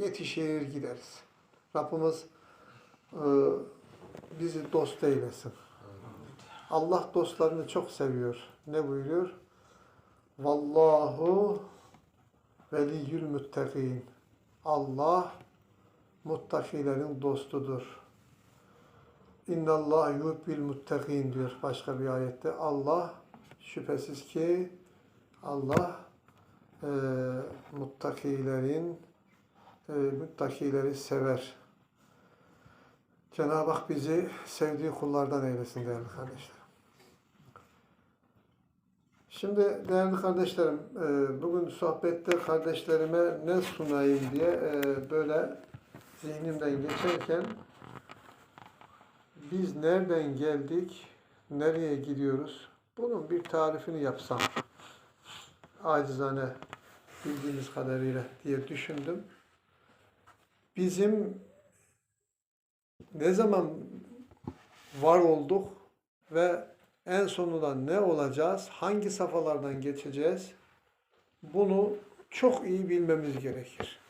Yetişir gideriz. Rabbimiz e, bizi dost eylesin. Allah dostlarını çok seviyor. Ne buyuruyor? Vallahu veliyyül müttakîn. Allah muttakilerin dostudur. İnnallâh yuhibbil muttakin diyor başka bir ayette. Allah şüphesiz ki Allah e, muttakilerin e, muttakileri sever. Cenab-ı Hak bizi sevdiği kullardan eylesin değerli kardeşlerim. Şimdi değerli kardeşlerim, e, bugün sohbette kardeşlerime ne sunayım diye e, böyle zihnimden geçerken biz nereden geldik, nereye gidiyoruz? Bunun bir tarifini yapsam acizane bildiğimiz kadarıyla diye düşündüm. Bizim ne zaman var olduk ve en sonunda ne olacağız, hangi safhalardan geçeceğiz, bunu çok iyi bilmemiz gerekir.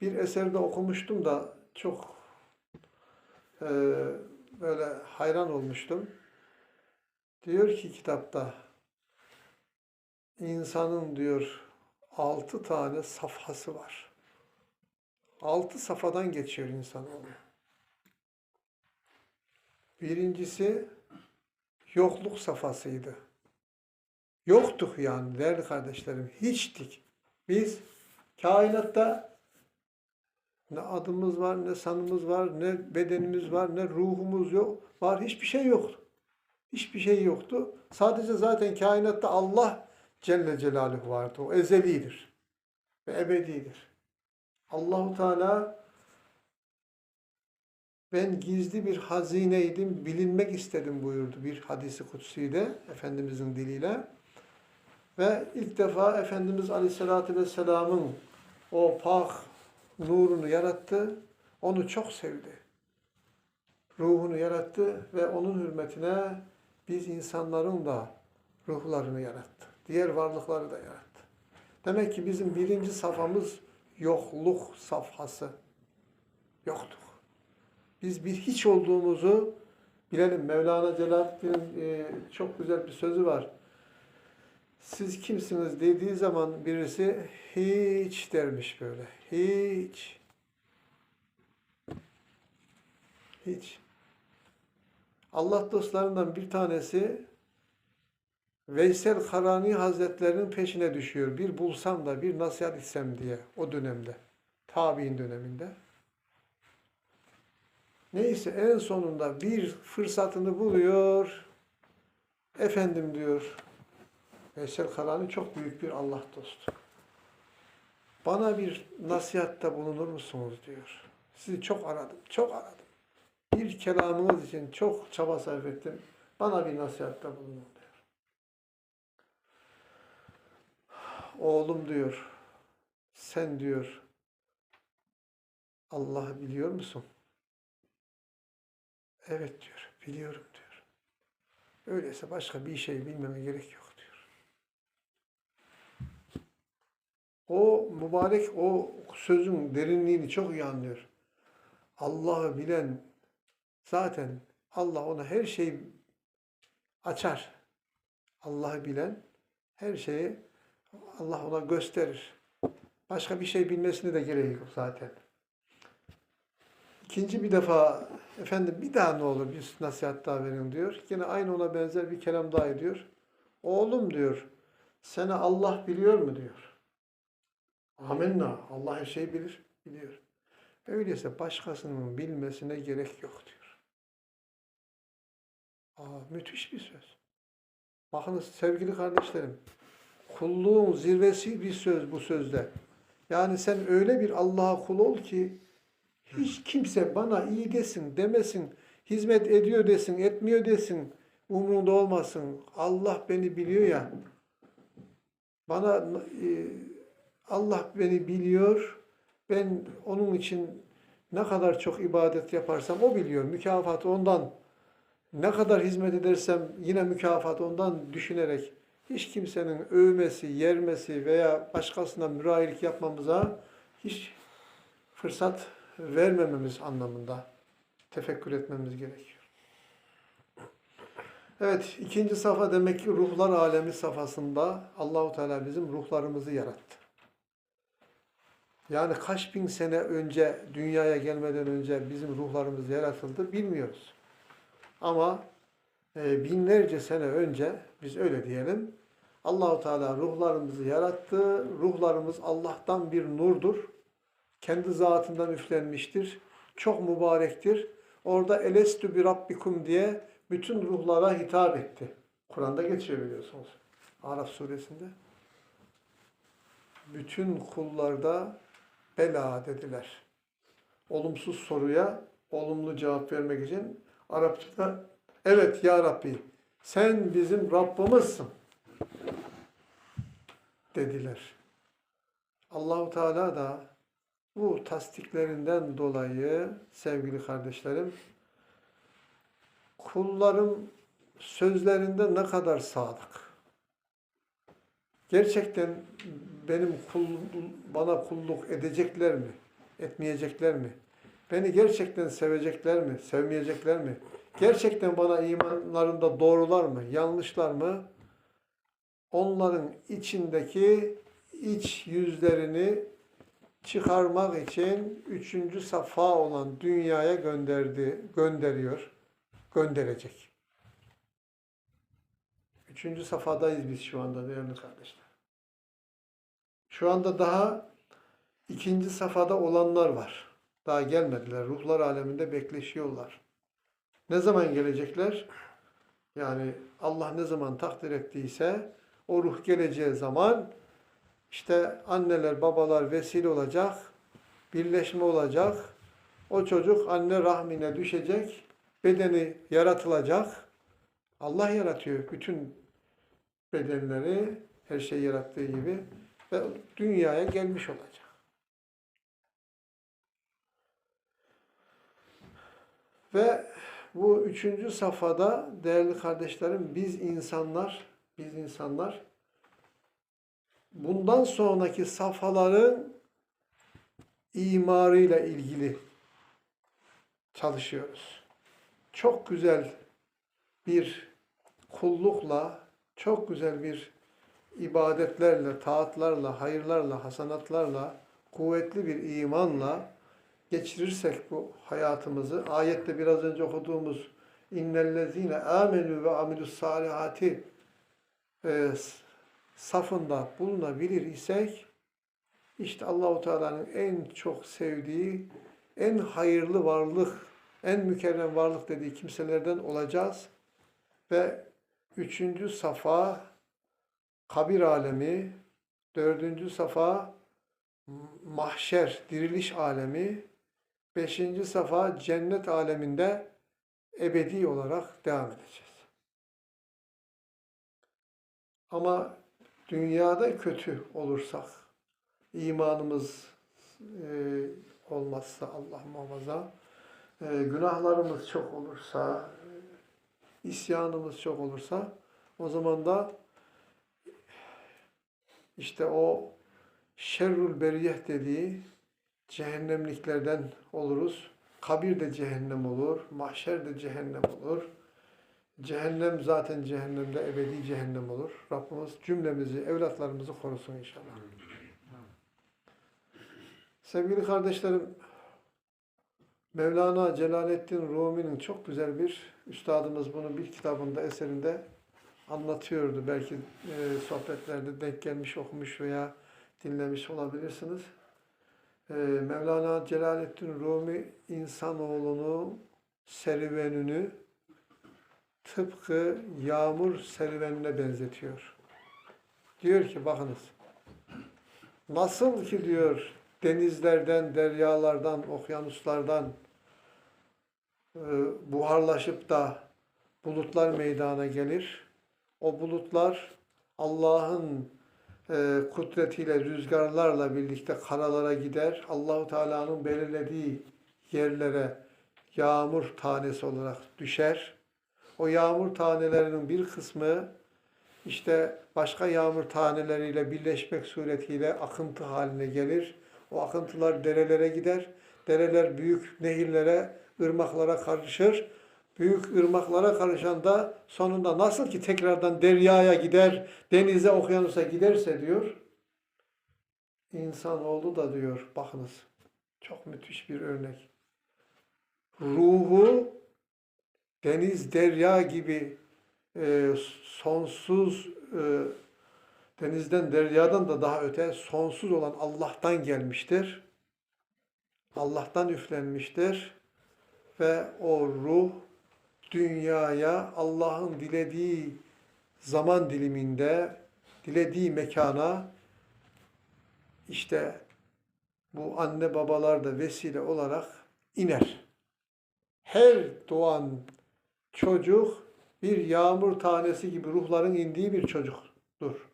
Bir eserde okumuştum da çok e, böyle hayran olmuştum. Diyor ki kitapta, insanın diyor altı tane safhası var. Altı safhadan geçiyor insan onu. Birincisi yokluk safhasıydı. Yoktuk yani değerli kardeşlerim. Hiçtik. Biz kainatta ne adımız var, ne sanımız var, ne bedenimiz var, ne ruhumuz yok. Var hiçbir şey yoktu. Hiçbir şey yoktu. Sadece zaten kainatta Allah Celle Celaluhu vardı. O ezelidir ve ebedidir. Allahu Teala ben gizli bir hazineydim, bilinmek istedim buyurdu bir hadisi kutsiyle Efendimizin diliyle. Ve ilk defa Efendimiz Aleyhisselatü Vesselam'ın o pak nurunu yarattı. Onu çok sevdi. Ruhunu yarattı ve onun hürmetine biz insanların da ruhlarını yarattı. Diğer varlıkları da yarattı. Demek ki bizim birinci safhamız yokluk safhası. Yoktuk. Biz bir hiç olduğumuzu bilelim. Mevlana Celaleddin'in e, çok güzel bir sözü var. Siz kimsiniz dediği zaman birisi hiç dermiş böyle. Hiç. Hiç. Allah dostlarından bir tanesi Veysel Karani Hazretlerinin peşine düşüyor. Bir bulsam da bir nasihat etsem diye o dönemde. Tabi'in döneminde. Neyse en sonunda bir fırsatını buluyor. Efendim diyor. Veysel Karani çok büyük bir Allah dostu. Bana bir nasihatte bulunur musunuz diyor. Sizi çok aradım, çok aradım. Bir kelamınız için çok çaba sarf ettim. Bana bir nasihatte bulunun diyor. Oğlum diyor, sen diyor, Allah'ı biliyor musun? Evet diyor, biliyorum diyor. Öyleyse başka bir şey bilmeme gerek yok diyor. O mübarek o sözün derinliğini çok iyi anlıyor. Allah'ı bilen zaten Allah ona her şeyi açar. Allah'ı bilen her şeyi Allah ona gösterir. Başka bir şey bilmesine de gerek yok zaten. İkinci bir defa efendim bir daha ne olur bir nasihat daha verin diyor. Yine aynı ona benzer bir kelam daha ediyor. Oğlum diyor seni Allah biliyor mu diyor. Amenna. Allah her şeyi bilir, biliyor. Öyleyse başkasının bilmesine gerek yok diyor. Aa, müthiş bir söz. Bakınız sevgili kardeşlerim, kulluğun zirvesi bir söz bu sözde. Yani sen öyle bir Allah'a kul ol ki hiç kimse bana iyi desin, demesin, hizmet ediyor desin, etmiyor desin, umrunda olmasın. Allah beni biliyor ya. Bana e, Allah beni biliyor. Ben onun için ne kadar çok ibadet yaparsam o biliyor. Mükafatı ondan. Ne kadar hizmet edersem yine mükafat ondan düşünerek hiç kimsenin övmesi, yermesi veya başkasına mürayilik yapmamıza hiç fırsat vermememiz anlamında tefekkür etmemiz gerekiyor. Evet, ikinci safa demek ki ruhlar alemi safhasında Allahu Teala bizim ruhlarımızı yarattı. Yani kaç bin sene önce dünyaya gelmeden önce bizim ruhlarımız yaratıldı bilmiyoruz. Ama e, binlerce sene önce biz öyle diyelim. Allahu Teala ruhlarımızı yarattı. Ruhlarımız Allah'tan bir nurdur. Kendi zatından üflenmiştir. Çok mübarektir. Orada elestü bi rabbikum diye bütün ruhlara hitap etti. Kur'an'da geçiyor biliyorsunuz. Araf suresinde. Bütün kullarda bela dediler. Olumsuz soruya olumlu cevap vermek için Arapçada evet ya Rabbi sen bizim Rabbimizsin dediler. Allahu Teala da bu tasdiklerinden dolayı sevgili kardeşlerim kullarım sözlerinde ne kadar sadık. Gerçekten benim kul, bana kulluk edecekler mi? Etmeyecekler mi? Beni gerçekten sevecekler mi? Sevmeyecekler mi? Gerçekten bana imanlarında doğrular mı? Yanlışlar mı? Onların içindeki iç yüzlerini çıkarmak için üçüncü safa olan dünyaya gönderdi, gönderiyor, gönderecek. Üçüncü safhadayız biz şu anda değerli kardeşler. Şu anda daha ikinci safhada olanlar var. Daha gelmediler. Ruhlar aleminde bekleşiyorlar. Ne zaman gelecekler? Yani Allah ne zaman takdir ettiyse o ruh geleceği zaman işte anneler, babalar vesile olacak, birleşme olacak. O çocuk anne rahmine düşecek, bedeni yaratılacak. Allah yaratıyor bütün bedenleri, her şeyi yarattığı gibi ve dünyaya gelmiş olacak. Ve bu üçüncü safhada değerli kardeşlerim biz insanlar, biz insanlar bundan sonraki safhaların imarıyla ilgili çalışıyoruz. Çok güzel bir kullukla, çok güzel bir ibadetlerle, taatlarla, hayırlarla, hasanatlarla, kuvvetli bir imanla geçirirsek bu hayatımızı, ayette biraz önce okuduğumuz innellezine amenu ve amilus salihati e, safında bulunabilir isek işte Allahu Teala'nın en çok sevdiği, en hayırlı varlık, en mükerrem varlık dediği kimselerden olacağız. Ve üçüncü safa kabir alemi, dördüncü safa mahşer, diriliş alemi, beşinci safa cennet aleminde ebedi olarak devam edeceğiz. Ama dünyada kötü olursak, imanımız e, olmazsa Allah muhafaza, e, günahlarımız çok olursa, isyanımız çok olursa, o zaman da işte o şerrül beriyeh dediği cehennemliklerden oluruz. Kabir de cehennem olur, mahşer de cehennem olur. Cehennem zaten cehennemde ebedi cehennem olur. Rabbimiz cümlemizi, evlatlarımızı korusun inşallah. Sevgili kardeşlerim, Mevlana Celaleddin Rumi'nin çok güzel bir, üstadımız bunu bir kitabında, eserinde anlatıyordu. Belki e, sohbetlerde denk gelmiş, okumuş veya dinlemiş olabilirsiniz. E, Mevlana Celaleddin Rumi insanoğlunu serüvenini tıpkı yağmur serüvenine benzetiyor. Diyor ki bakınız nasıl ki diyor denizlerden, deryalardan, okyanuslardan e, buharlaşıp da bulutlar meydana gelir. O bulutlar Allah'ın e, kudretiyle, rüzgarlarla birlikte karalara gider. Allahu Teala'nın belirlediği yerlere yağmur tanesi olarak düşer. O yağmur tanelerinin bir kısmı işte başka yağmur taneleriyle birleşmek suretiyle akıntı haline gelir. O akıntılar derelere gider. Dereler büyük nehirlere, ırmaklara karışır. Büyük ırmaklara karışan da sonunda nasıl ki tekrardan deryaya gider, denize, okyanusa giderse diyor. İnsanoğlu da diyor, bakınız çok müthiş bir örnek. Ruhu deniz, derya gibi e, sonsuz e, denizden, deryadan da daha öte sonsuz olan Allah'tan gelmiştir. Allah'tan üflenmiştir ve o ruh dünyaya Allah'ın dilediği zaman diliminde, dilediği mekana işte bu anne babalar da vesile olarak iner. Her doğan çocuk bir yağmur tanesi gibi ruhların indiği bir çocuktur.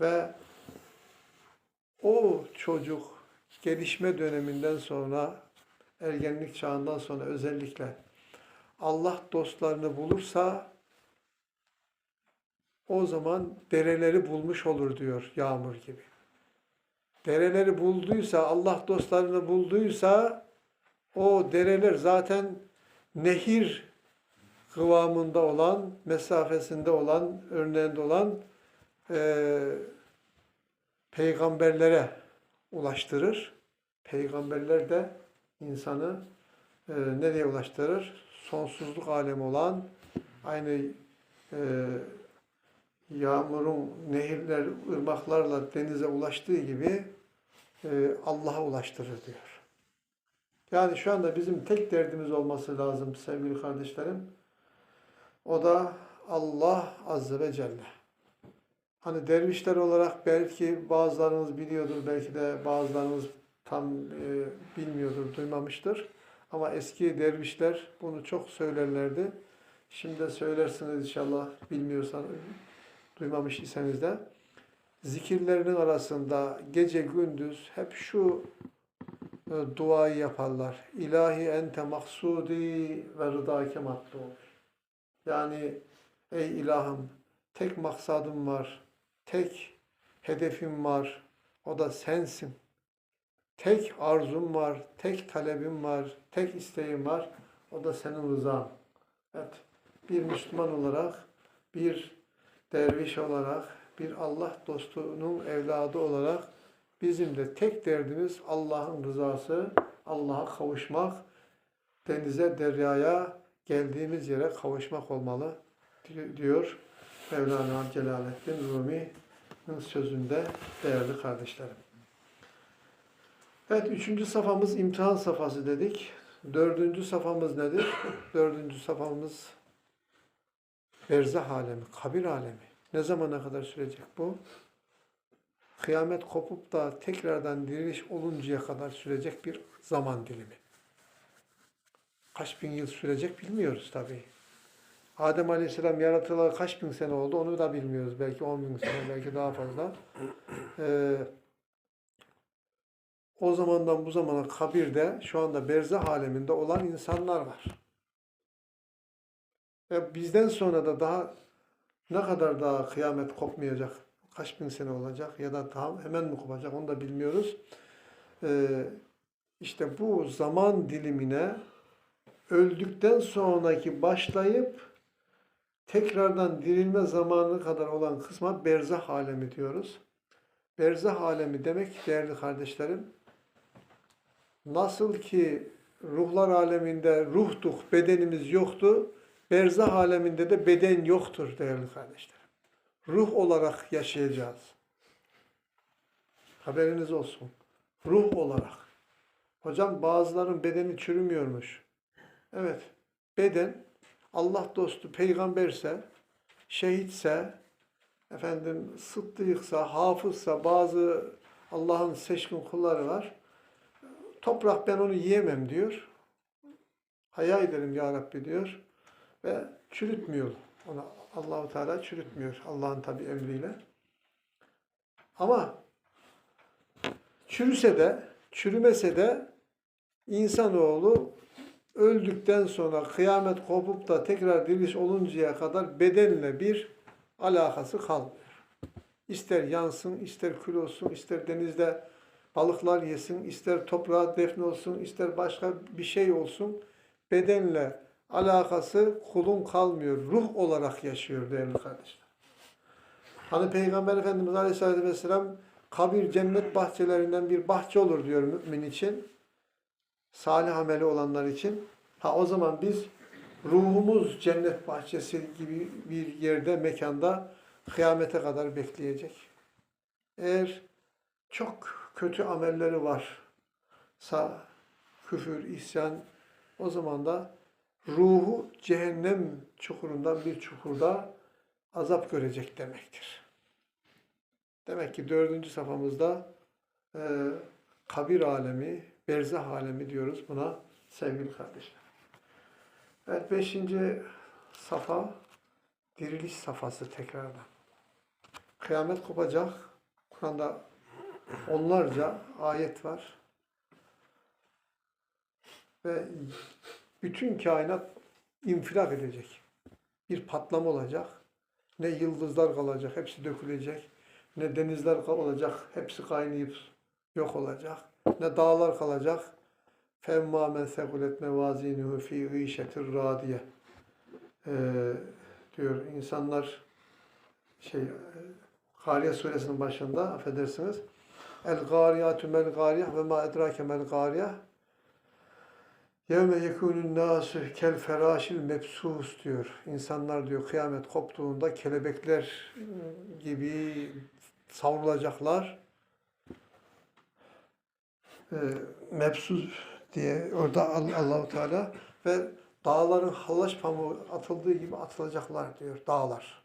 Ve o çocuk gelişme döneminden sonra ergenlik çağından sonra özellikle Allah dostlarını bulursa o zaman dereleri bulmuş olur diyor yağmur gibi. Dereleri bulduysa, Allah dostlarını bulduysa o dereler zaten nehir kıvamında olan, mesafesinde olan, örneğinde olan eee, peygamberlere ulaştırır. Peygamberler de insanı eee, nereye ulaştırır? Sonsuzluk alemi olan, aynı eee, yağmurun nehirler, ırmaklarla denize ulaştığı gibi eee, Allah'a ulaştırır diyor. Yani şu anda bizim tek derdimiz olması lazım sevgili kardeşlerim. O da Allah Azze ve Celle. Hani dervişler olarak belki bazılarınız biliyordur, belki de bazılarınız tam e, bilmiyordur, duymamıştır. Ama eski dervişler bunu çok söylerlerdi. Şimdi de söylersiniz inşallah bilmiyorsanız, duymamış iseniz de. Zikirlerinin arasında gece gündüz hep şu e, duayı yaparlar. İlahi ente maksudi ve rıdake matlub. Yani ey ilahım tek maksadım var, tek hedefim var, o da sensin. Tek arzum var, tek talebim var, tek isteğim var, o da senin rızan. Evet, bir Müslüman olarak, bir derviş olarak, bir Allah dostunun evladı olarak bizim de tek derdimiz Allah'ın rızası, Allah'a kavuşmak, denize, deryaya, geldiğimiz yere kavuşmak olmalı di- diyor Mevlana Celaleddin Rumi'nin sözünde değerli kardeşlerim. Evet, üçüncü safhamız imtihan safhası dedik. Dördüncü safhamız nedir? Dördüncü safhamız berzah alemi, kabir alemi. Ne zamana kadar sürecek bu? Kıyamet kopup da tekrardan diriliş oluncaya kadar sürecek bir zaman dilimi. Kaç bin yıl sürecek bilmiyoruz tabii. Adem Aleyhisselam yaratılalı kaç bin sene oldu onu da bilmiyoruz. Belki 10 bin sene, belki daha fazla. Ee, o zamandan bu zamana kabirde şu anda berzah aleminde olan insanlar var. Ve bizden sonra da daha ne kadar daha kıyamet kopmayacak, kaç bin sene olacak ya da tam hemen mi kopacak onu da bilmiyoruz. Ee, işte bu zaman dilimine öldükten sonraki başlayıp tekrardan dirilme zamanı kadar olan kısma berzah alemi diyoruz. Berzah alemi demek değerli kardeşlerim, nasıl ki ruhlar aleminde ruhduk, bedenimiz yoktu, berzah aleminde de beden yoktur değerli kardeşlerim. Ruh olarak yaşayacağız. Haberiniz olsun. Ruh olarak. Hocam bazıların bedeni çürümüyormuş. Evet, beden Allah dostu peygamberse, şehitse, efendim sıddıksa, hafızsa, bazı Allah'ın seçkin kulları var. Toprak ben onu yiyemem diyor. Haya ederim ya Rabbi diyor. Ve çürütmüyor. Onu Allahu Teala çürütmüyor. Allah'ın tabi emriyle. Ama çürüse de, çürümese de insanoğlu öldükten sonra kıyamet kopup da tekrar diriliş oluncaya kadar bedenle bir alakası kalmıyor. İster yansın, ister kül olsun, ister denizde balıklar yesin, ister toprağa defne olsun, ister başka bir şey olsun. Bedenle alakası kulun kalmıyor. Ruh olarak yaşıyor değerli kardeşler. Hani Peygamber Efendimiz Aleyhisselatü Vesselam kabir cennet bahçelerinden bir bahçe olur diyor mümin için. Salih ameli olanlar için. Ha o zaman biz ruhumuz cennet bahçesi gibi bir yerde, mekanda kıyamete kadar bekleyecek. Eğer çok kötü amelleri varsa küfür, isyan o zaman da ruhu cehennem çukurundan bir çukurda azap görecek demektir. Demek ki dördüncü safhamızda e, kabir alemi, berzah alemi diyoruz buna sevgili kardeşler. Evet beşinci safa diriliş safhası tekrardan. Kıyamet kopacak. Kur'an'da onlarca ayet var. Ve bütün kainat infilak edecek. Bir patlama olacak. Ne yıldızlar kalacak, hepsi dökülecek. Ne denizler olacak, hepsi kaynayıp yok olacak ne dağlar kalacak. Femma men sekulet mevazinuhu fi işetir radiye. Ee, diyor insanlar şey Gariye suresinin başında affedersiniz. El gariyatü mel gariyah ve ma edrake mel gariyah. Yevme yekunun nasu kel feraşil mebsus diyor. İnsanlar diyor kıyamet koptuğunda kelebekler gibi savrulacaklar. Ee, mebsus diye orada Al- Allahu Teala ve dağların hallaç pamuğu atıldığı gibi atılacaklar diyor dağlar.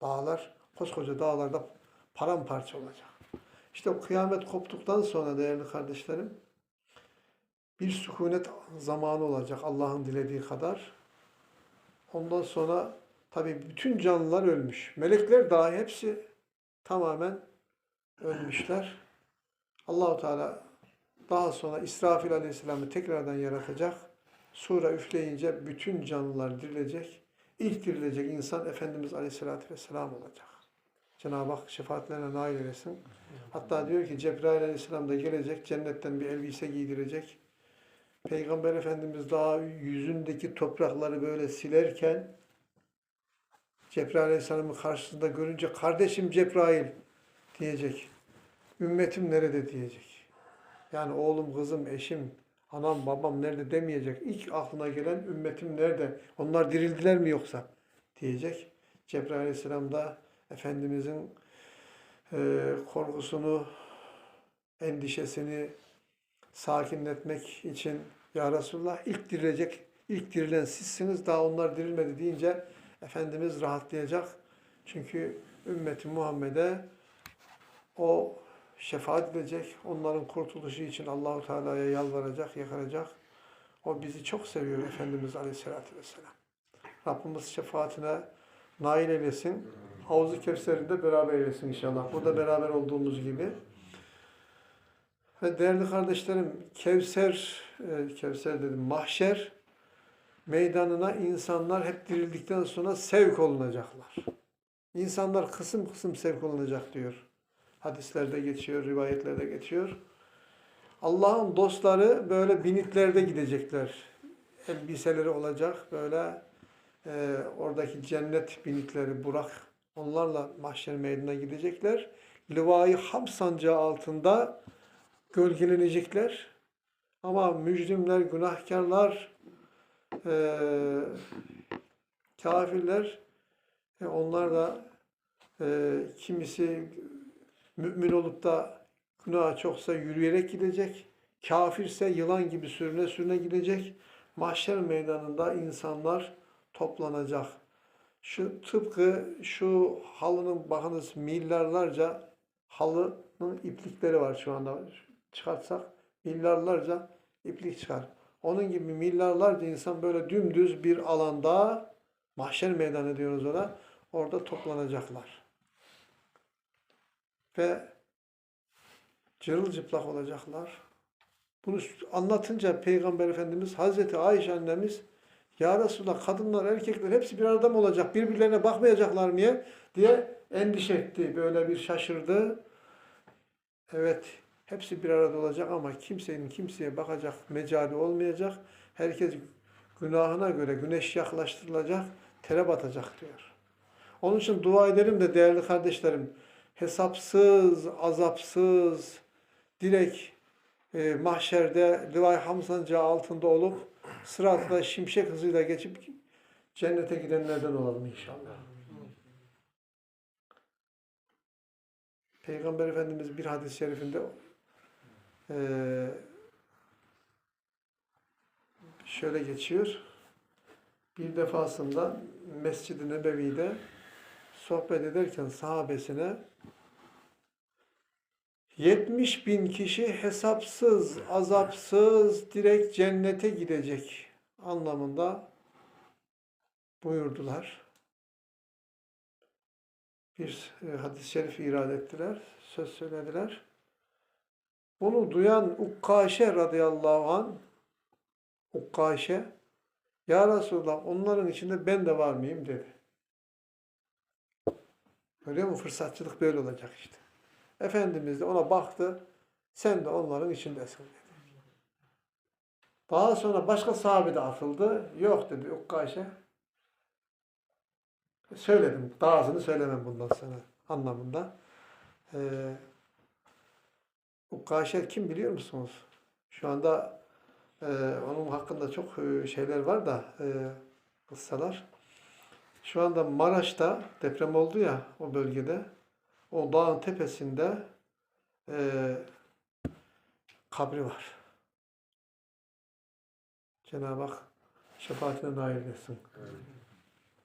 Dağlar, koskoca dağlarda paramparça olacak. İşte o kıyamet koptuktan sonra değerli kardeşlerim bir sükunet zamanı olacak Allah'ın dilediği kadar. Ondan sonra tabi bütün canlılar ölmüş. Melekler dahi hepsi tamamen ölmüşler. Allahu Teala daha sonra İsrafil Aleyhisselam'ı tekrardan yaratacak. Sura üfleyince bütün canlılar dirilecek. İlk dirilecek insan Efendimiz Aleyhisselatü Vesselam olacak. Cenab-ı Hak şefaatlerine nail eylesin. Hatta diyor ki Cebrail Aleyhisselam da gelecek, cennetten bir elbise giydirecek. Peygamber Efendimiz daha yüzündeki toprakları böyle silerken Cebrail Aleyhisselam'ın karşısında görünce kardeşim Cebrail diyecek. Ümmetim nerede diyecek. Yani oğlum, kızım, eşim, anam, babam nerede demeyecek. İlk aklına gelen ümmetim nerede? Onlar dirildiler mi yoksa? diyecek. Cebrail Aleyhisselam da Efendimizin e, korkusunu, endişesini sakinletmek için Ya Resulullah ilk dirilecek, ilk dirilen sizsiniz daha onlar dirilmedi deyince Efendimiz rahatlayacak. Çünkü ümmeti Muhammed'e o şefaat edecek. Onların kurtuluşu için Allahu Teala'ya yalvaracak, yakaracak. O bizi çok seviyor Efendimiz Aleyhisselatü Vesselam. Rabbimiz şefaatine nail eylesin. Havuz-u Kevser'inde beraber eylesin inşallah. Burada beraber olduğumuz gibi. Ve değerli kardeşlerim, Kevser, e, Kevser dedim, mahşer meydanına insanlar hep dirildikten sonra sevk olunacaklar. İnsanlar kısım kısım sevk olunacak diyor. Hadislerde geçiyor, rivayetlerde geçiyor. Allah'ın dostları böyle binitlerde gidecekler. Elbiseleri olacak böyle e, oradaki cennet binitleri Burak onlarla mahşer meydanına gidecekler. Livai Ham sancağı altında gölgelenecekler. Ama mücrimler, günahkarlar, e, kafirler e, onlar da e, kimisi mümin olup da günah çoksa yürüyerek gidecek. Kafirse yılan gibi sürüne sürüne gidecek. Mahşer meydanında insanlar toplanacak. Şu tıpkı şu halının bakınız milyarlarca halının iplikleri var şu anda. Çıkartsak milyarlarca iplik çıkar. Onun gibi milyarlarca insan böyle dümdüz bir alanda mahşer meydanı diyoruz ona. Orada toplanacaklar. Ve cırılcıplak olacaklar. Bunu anlatınca Peygamber Efendimiz Hazreti Ayşe annemiz ya Resulallah kadınlar erkekler hepsi bir arada mı olacak? Birbirlerine bakmayacaklar mı diye endişe etti. Böyle bir şaşırdı. Evet Hepsi bir arada olacak ama kimsenin kimseye bakacak mecali olmayacak. Herkes günahına göre güneş yaklaştırılacak, tere batacak diyor. Onun için dua edelim de değerli kardeşlerim, hesapsız, azapsız, direkt e, mahşerde Livay Hamzancağı altında olup sıratla şimşek hızıyla geçip cennete gidenlerden olalım inşallah. Peygamber Efendimiz bir hadis-i şerifinde eee, şöyle geçiyor. Bir defasında Mescid-i Nebevi'de sohbet ederken sahabesine 70 bin kişi hesapsız, azapsız direkt cennete gidecek anlamında buyurdular. Bir e, hadis-i şerif irad ettiler, söz söylediler. Bunu duyan Ukkaşe radıyallahu an Ukkaşe Ya Resulallah onların içinde ben de var mıyım dedi. Görüyor musun? Fırsatçılık böyle olacak işte. Efendimiz de ona baktı. Sen de onların içindesin dedi. Daha sonra başka sahabe de atıldı. Yok dedi Ukkaşe. Söyledim. Dağısını söylemem bundan sonra anlamında. Ee, Ukkaşe kim biliyor musunuz? Şu anda e, onun hakkında çok e, şeyler var da e, kıssalar. Şu anda Maraş'ta deprem oldu ya o bölgede. O dağın tepesinde e, kabri var. Cenab-ı Hak şefaatine nail etsin.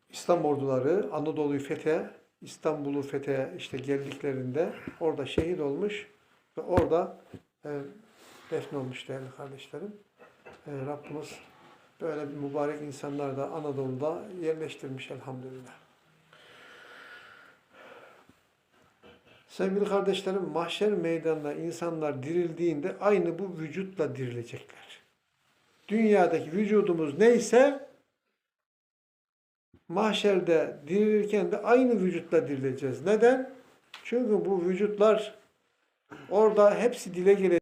İslam orduları Anadolu'yu fethe, İstanbul'u fethe işte geldiklerinde orada şehit olmuş ve orada e, defnolmuş değerli kardeşlerim. E, Rabbimiz böyle bir mübarek insanlar da Anadolu'da yerleştirmiş elhamdülillah. Sevgili kardeşlerim, mahşer meydanına insanlar dirildiğinde aynı bu vücutla dirilecekler. Dünyadaki vücudumuz neyse mahşerde dirilirken de aynı vücutla dirileceğiz. Neden? Çünkü bu vücutlar orada hepsi dile gelecek.